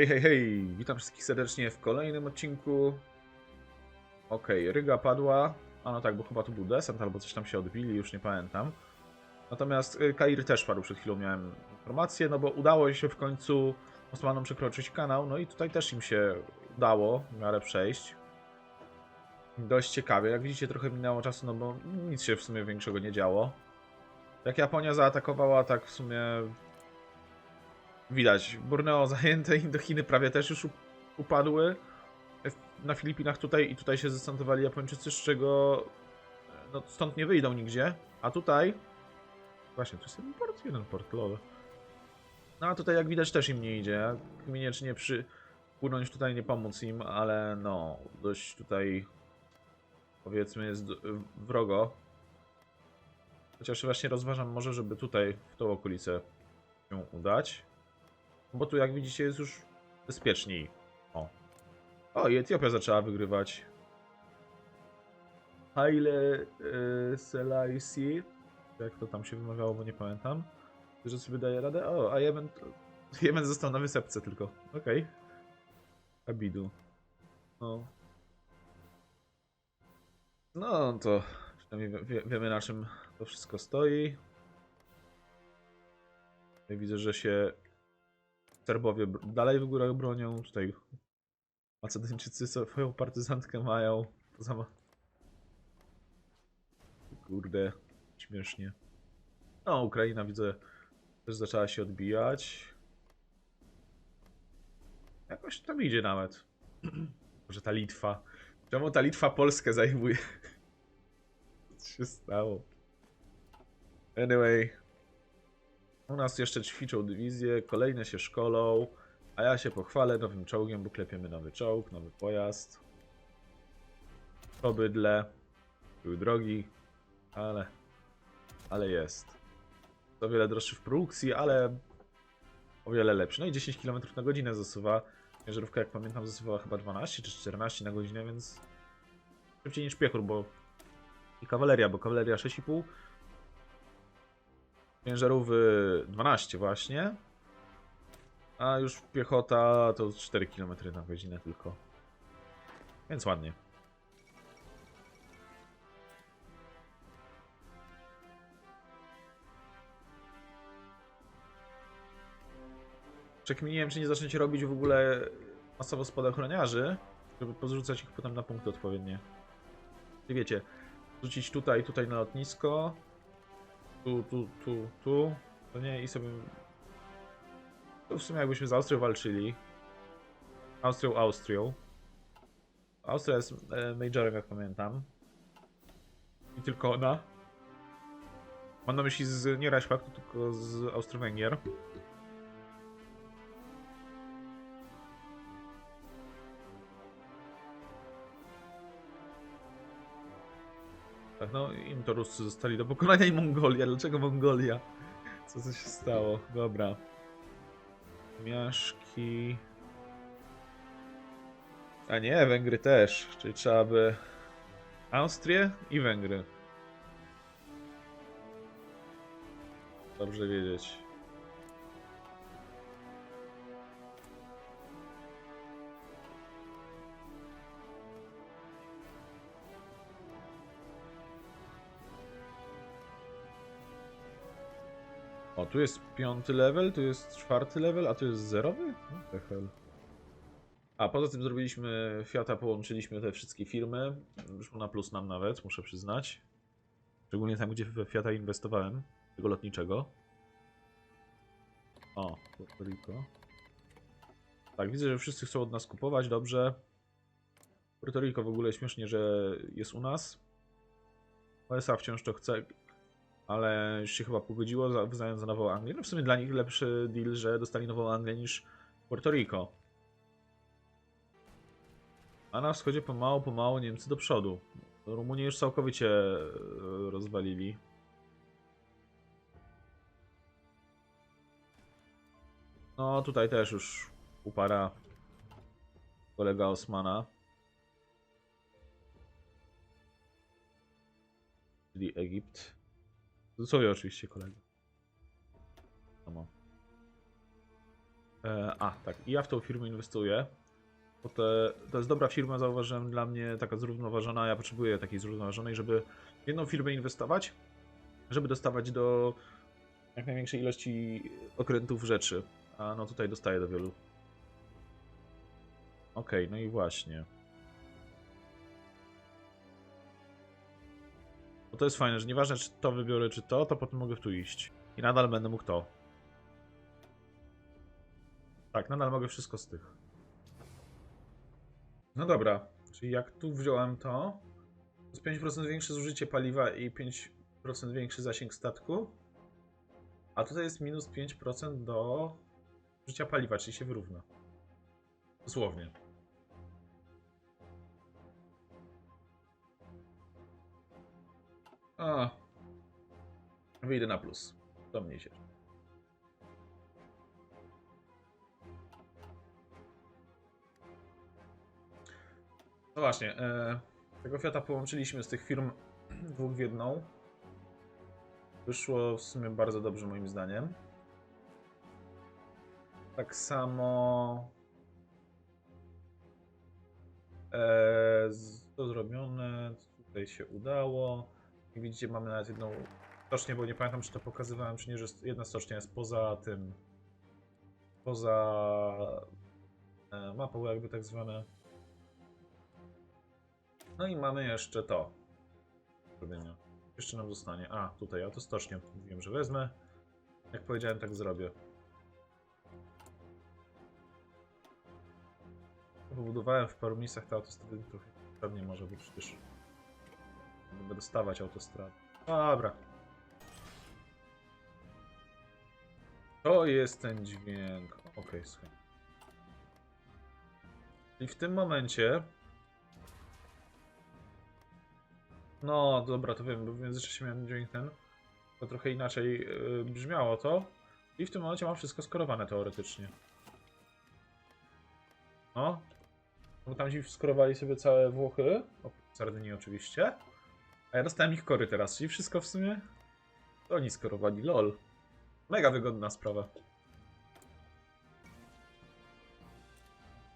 Hej, hej, hej! Witam wszystkich serdecznie w kolejnym odcinku. Okej, Ryga padła. A no tak, bo chyba tu był desant, albo coś tam się odbili, już nie pamiętam. Natomiast y, Kair też padł, przed chwilą miałem informację, no bo udało się w końcu Osmanom przekroczyć kanał, no i tutaj też im się udało w miarę przejść. Dość ciekawie, jak widzicie trochę minęło czasu, no bo nic się w sumie większego nie działo. Jak Japonia zaatakowała, tak w sumie widać, Borneo zajęte, Indochiny prawie też już up- upadły. Na Filipinach tutaj i tutaj się zdecydowali Japończycy, z czego no, stąd nie wyjdą nigdzie. A tutaj, właśnie, tu jest jeden port, jeden port, lol. No a tutaj jak widać też im nie idzie. Koniecznie przy płynąć tutaj nie pomóc im, ale no, dość tutaj powiedzmy jest wrogo. Chociaż właśnie rozważam może, żeby tutaj w tą okolicę się udać. Bo tu jak widzicie jest już bezpieczniej. O. O, i Etiopia zaczęła wygrywać. Haile y, Selassie. Jak to tam się wymawiało, bo nie pamiętam. Że sobie daje radę. O, a Jemen, Jemen został na wysepce tylko. Okej. Abidu. No. No to przynajmniej wie, wie, wiemy na czym to wszystko stoi. Tutaj widzę, że się Serbowie dalej w górach bronią. Tutaj Macedończycy swoją partyzantkę mają. Poza. Kurde, śmiesznie. No, Ukraina widzę też zaczęła się odbijać. Jakoś tam idzie nawet. Może ta Litwa. Czemu ta Litwa Polskę zajmuje? Co się stało? Anyway, u nas jeszcze ćwiczą dywizje, kolejne się szkolą, a ja się pochwalę nowym czołgiem, bo klepiemy nowy czołg, nowy pojazd. To bydle. Był drogi, ale... ale jest. To wiele droższy w produkcji, ale o wiele lepszy. No i 10 km na godzinę zasuwa. Ciężarówka, jak pamiętam, zasuwała chyba 12 czy 14 na godzinę, więc szybciej niż piechur, bo i kawaleria, bo kawaleria 6,5 ciężarówki 12 właśnie. A już piechota to 4 km na godzinę tylko. Więc ładnie. Przekminiłem, czy nie zacząć robić w ogóle masowo spadochroniarzy, żeby pozrzucać ich potem na punkty odpowiednie. Czyli wiecie, rzucić tutaj, tutaj na lotnisko, tu, tu, tu, tu, to nie i sobie... To w sumie jakbyśmy z Austrią walczyli. Austrią, Austrią. Austria jest e, majorem, jak pamiętam. I tylko ona. Mam na myśli z nie Reichspaktu, tylko z Austro-Węgier. No im to Ruscy zostali do pokonania i Mongolia. Dlaczego Mongolia? Co to się stało? Dobra. Miaszki. A nie, Węgry też. Czyli trzeba by... Austrię i Węgry. Dobrze wiedzieć. O, tu jest piąty level, tu jest czwarty level, a tu jest zerowy? What the hell? A, poza tym zrobiliśmy Fiata, połączyliśmy te wszystkie firmy. Wyszło na plus nam nawet, muszę przyznać. Szczególnie tam, gdzie we Fiata inwestowałem, tego lotniczego. O, Puerto Rico. Tak, widzę, że wszyscy chcą od nas kupować, dobrze. Puerto Rico w ogóle śmiesznie, że jest u nas. USA wciąż to chce, ale już się chyba pogodziło za, w zamian za Nową Anglię. No w sumie dla nich lepszy deal, że dostali Nową Anglię niż Puerto Rico. A na wschodzie pomału, pomału Niemcy do przodu. Rumunię już całkowicie e, rozwalili. No tutaj też już upara kolega Osmana. Czyli Egipt. Cudzysłowie oczywiście kolega. Samo. E, a, tak. I ja w tą firmę inwestuję. Bo te, to jest dobra firma, zauważyłem, dla mnie taka zrównoważona. Ja potrzebuję takiej zrównoważonej, żeby w jedną firmę inwestować, żeby dostawać do jak największej ilości okrętów rzeczy. A no tutaj dostaję do wielu. Okej, no i właśnie. Bo to jest fajne, że nieważne czy to wybiorę, czy to, to potem mogę w tu iść. I nadal będę mógł to. Tak, nadal mogę wszystko z tych. No dobra, czyli jak tu wziąłem to, to jest 5% większe zużycie paliwa i 5% większy zasięg statku. A tutaj jest minus 5% do zużycia paliwa, czyli się wyrówna. Dosłownie. A. Wyjdę na plus. To mnie się. No właśnie, e, tego Fiata połączyliśmy z tych firm dwóch w jedną. Wyszło w sumie bardzo dobrze moim zdaniem. Tak samo e, to zrobione, tutaj się udało. I widzicie, mamy nawet jedną stocznię, bo nie pamiętam, czy to pokazywałem, czy nie, że jedna stocznia jest poza tym, poza e, mapą jakby tak zwane. No i mamy jeszcze to. robienia. Jeszcze nam zostanie. A, tutaj, a to stocznię. Mówiłem, że wezmę. Jak powiedziałem, tak zrobię. Pobudowałem w paru miejscach te autostrady trochę pewnie może być przecież. Będę dostawać autostrady. Dobra. To jest ten dźwięk. Okej, słuchaj. I w tym momencie. No, dobra, to wiem, bo w międzyczasie miałem dźwięk ten. To trochę inaczej yy, brzmiało to. I w tym momencie mam wszystko skorowane teoretycznie. No. Bo tam ci skorowali sobie całe Włochy. Oprócz Sardynii oczywiście. A ja dostałem ich kory teraz, czyli wszystko w sumie. To oni skorowali, lol. Mega wygodna sprawa.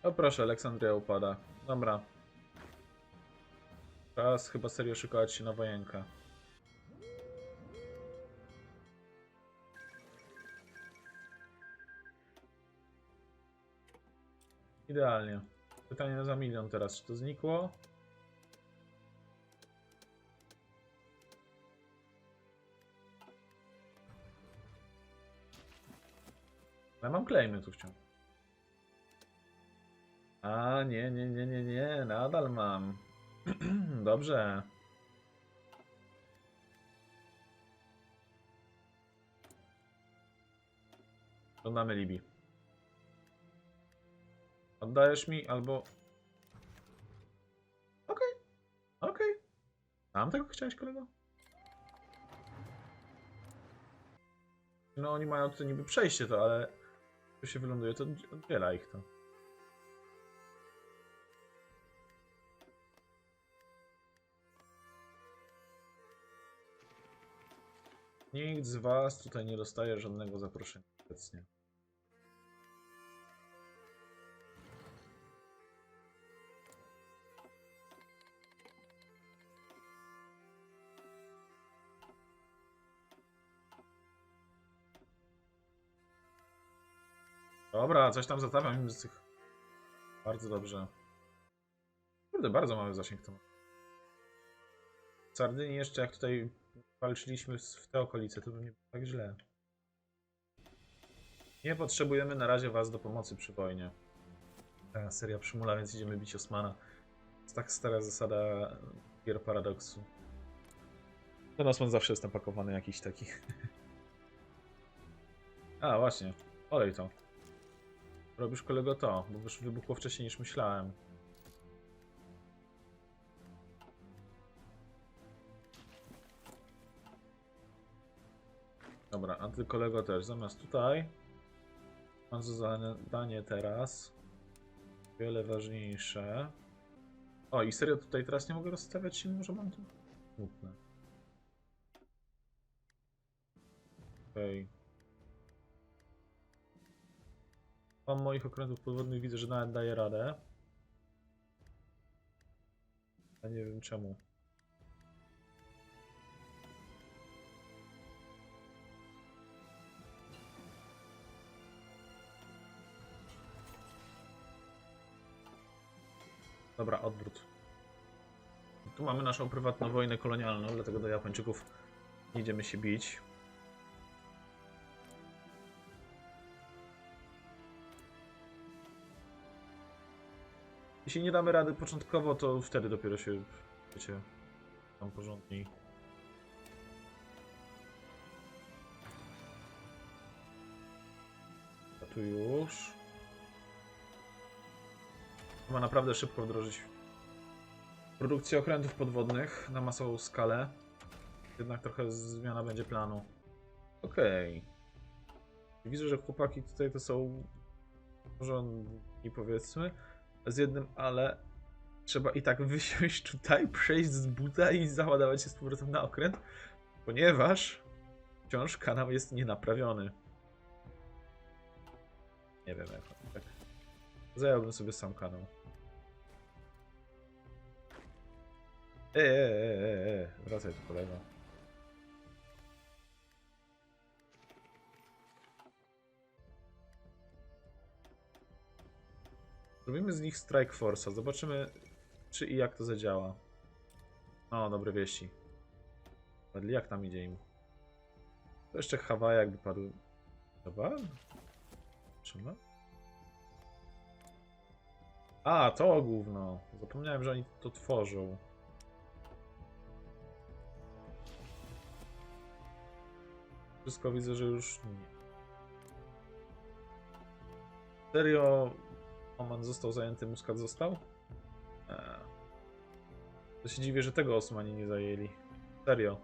O proszę, Aleksandria upada. Dobra. Teraz chyba serio szykować się na wojenkę. Idealnie. Pytanie za milion teraz. Czy to znikło? Ale mam claimy tu wciąż. A, nie, nie, nie, nie, nie, nadal mam. Dobrze. Żądamy Libii. Oddajesz mi albo... Okej, okej. Mam tego chciałeś, kolego? No oni mają tutaj niby przejście to, ale... Tu się wyląduje, to oddziela ich to. Nikt z was tutaj nie dostaje żadnego zaproszenia obecnie. Dobra, coś tam zatawiam im z tych. Bardzo dobrze. Kurde, bardzo mały zasięg to ma. W Sardynii jeszcze jak tutaj walczyliśmy w te okolice, to by nie było tak źle. Nie potrzebujemy na razie was do pomocy przy wojnie. Ta seria przymula, więc idziemy bić Osmana. To jest tak stara zasada gier paradoksu. Ten Osman zawsze jest napakowany jakiś taki. A, właśnie. Olej to. Robisz kolego to, bo już wybuchło wcześniej niż myślałem. Dobra, a ty kolego też. Zamiast tutaj mam za zadanie teraz wiele ważniejsze. O, i serio tutaj teraz nie mogę rozstawiać się, może mam to? Smutne. Okej. Mam moich okrętów podwodnych widzę, że nawet daje radę. Ja nie wiem czemu. Dobra, odwrót. Tu mamy naszą prywatną wojnę kolonialną, dlatego do Japończyków nie idziemy się bić. Jeśli nie damy rady początkowo, to wtedy dopiero się, wiecie, tam porządniej. A tu już. Ma naprawdę szybko wdrożyć produkcję okrętów podwodnych na masową skalę. Jednak trochę zmiana będzie planu. Okej. Widzę, że chłopaki tutaj to są porządni powiedzmy. Z jednym ale trzeba i tak wysiąść tutaj, przejść z buta i załadować się z powrotem na okręt, ponieważ wciąż kanał jest nienaprawiony. Nie wiem jak tak. Zająłbym sobie sam kanał. Eee, eee, eee, wracaj tu kolego. Zrobimy z nich Strike Force'a. Zobaczymy, czy i jak to zadziała. O, dobre wieści. Ładnie, jak tam idzie im? To jeszcze Hawaje jakby padły. Chyba? Trzeba? A, to gówno. Zapomniałem, że oni to tworzą. Wszystko widzę, że już nie. Serio, Oman został zajęty, Muskat został? Eee. To się dziwię, że tego Osmani nie zajęli. Serio.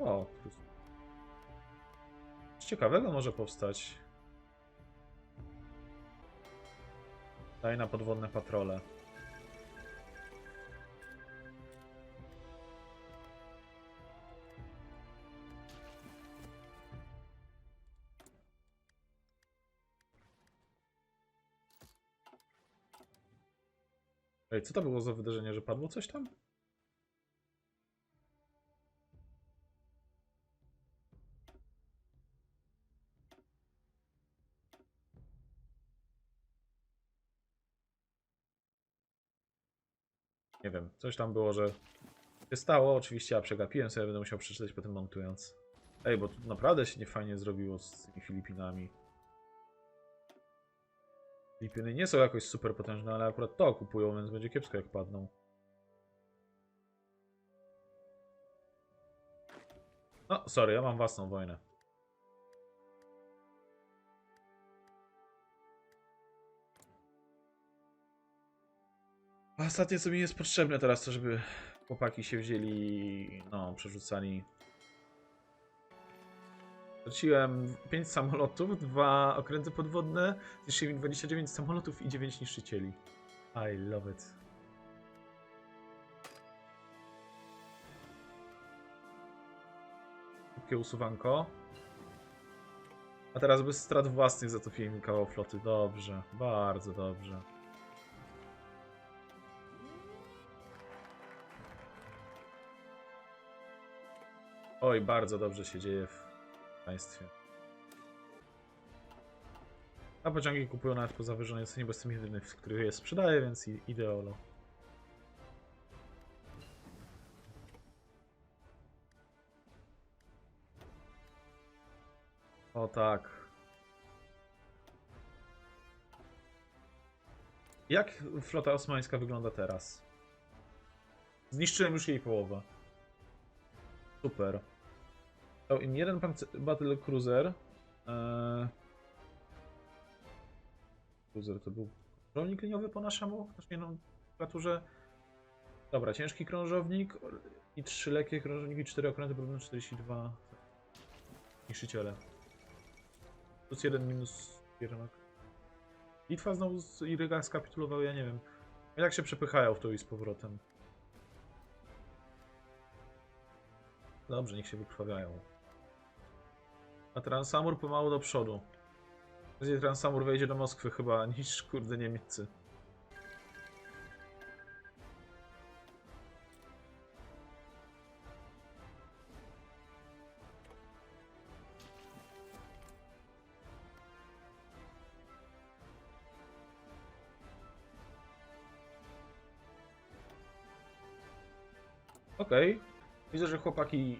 O, plus. Coś ciekawego może powstać. Daj na podwodne patrole. Ej, co to było za wydarzenie, że padło coś tam? Nie wiem, coś tam było, że się stało. Oczywiście ja przegapiłem sobie, będę musiał przeczytać potem montując. Ej, bo tu naprawdę się nie fajnie zrobiło z tymi Filipinami. Filipiny nie są jakoś super potężne, ale akurat to kupują, więc będzie kiepsko jak padną. No, sorry, ja mam własną wojnę. A ostatnie co mi jest potrzebne teraz, to żeby chłopaki się wzięli, no, przerzucali. Straciłem 5 samolotów, 2 okręty podwodne, zniszczyli mi 29 samolotów i 9 niszczycieli. I love it. Szybkie usuwanko. A teraz bez strat własnych zatopiłem kawał floty. Dobrze, bardzo dobrze. Oj, bardzo dobrze się dzieje w państwie. A pociągi kupują nawet po zawyżonej cenie, bo jestem jedyny, w których je sprzedaję, więc ideolo. O tak. Jak flota osmańska wygląda teraz? Zniszczyłem już jej połowę. Super. Dał im jeden battle cruiser. Eee... Cruiser to był krążownik liniowy po naszemu, znaczy nie no, klaturze. Dobra, ciężki krążownik i trzy lekkie krążowniki, cztery okręty, podobno 42 niszczyciele. Plus jeden minus piermak. Litwa znowu z Iryga skapitulował, ja nie wiem. Jak się przepychają w to i z powrotem. Dobrze, niech się wykrwawiają. A Transamur pomału do przodu. Prędzej Transamur wejdzie do Moskwy chyba niż kurde Niemicy. Okej. Widzę, że chłopaki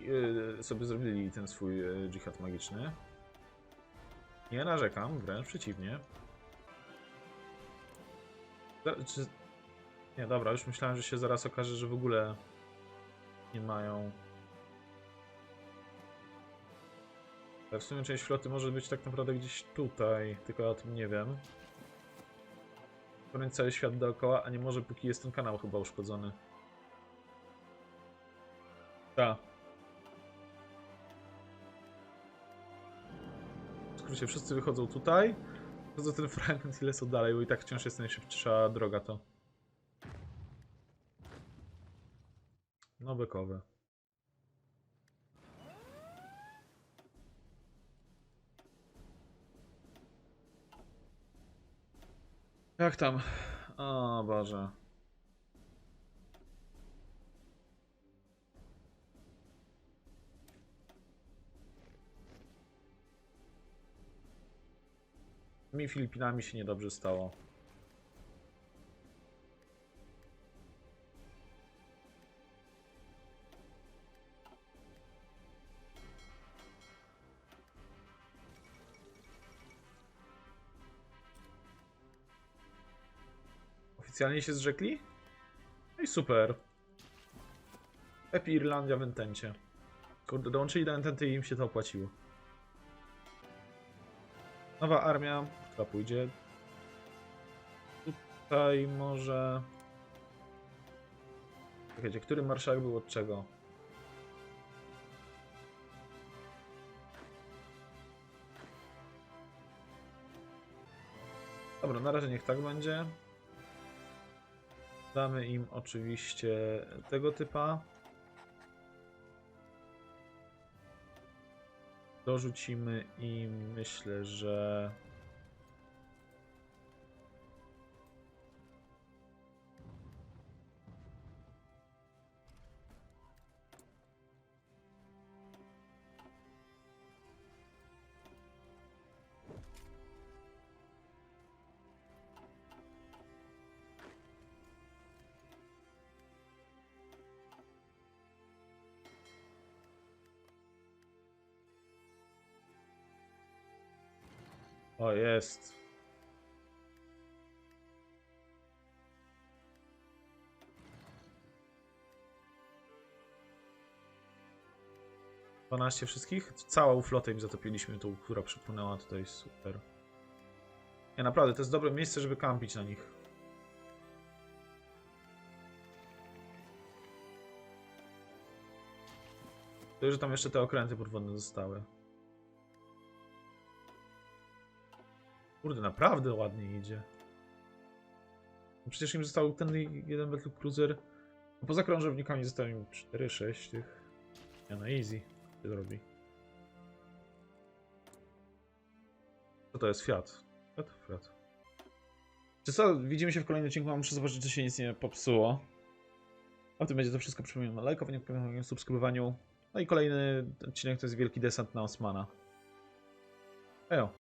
y, sobie zrobili ten swój y, dżihad magiczny. Nie narzekam, wręcz przeciwnie. Za- Czy... Nie, dobra, już myślałem, że się zaraz okaże, że w ogóle nie mają. Ale w sumie część floty może być tak naprawdę gdzieś tutaj, tylko ja o tym nie wiem. Powinien cały świat dookoła, a nie może póki jest ten kanał chyba uszkodzony. Tak. W skrócie, wszyscy wychodzą tutaj. Poza ten fragment ile są dalej, bo i tak wciąż jest najszybsza droga to. No bekowe. Jak tam? O Boże. Mi Filipinami się niedobrze stało. Oficjalnie się zrzekli? No i super. Epi Irlandia w Entencie. Kurde, dołączyli do Ententy i im się to opłaciło. Nowa armia, która pójdzie. Tutaj może. Czekajcie, który marszałek był od czego? Dobra, na razie niech tak będzie. Damy im oczywiście tego typa. Dorzucimy im, myślę, że. O, jest. Dwanaście wszystkich? Całą flotę im zatopiliśmy, tą, która przypłynęła tutaj, super. Nie, naprawdę, to jest dobre miejsce, żeby kampić na nich. To, że tam jeszcze te okręty podwodne zostały. Kurde, naprawdę ładnie idzie. No Przecież im został ten jeden Battle Cruiser. No poza krążownikami zostało im 4-6 tych. Ja na easy się zrobi. Co to jest? Fiat. Fiat? Fiat. Czy co? Widzimy się w kolejnym odcinku. Muszę zobaczyć, czy się nic nie popsuło. A tym będzie to wszystko. Przypominam o lajkowaniu, komentowaniu, subskrybowaniu. No i kolejny odcinek to jest Wielki Desant na Osmana. Ejo.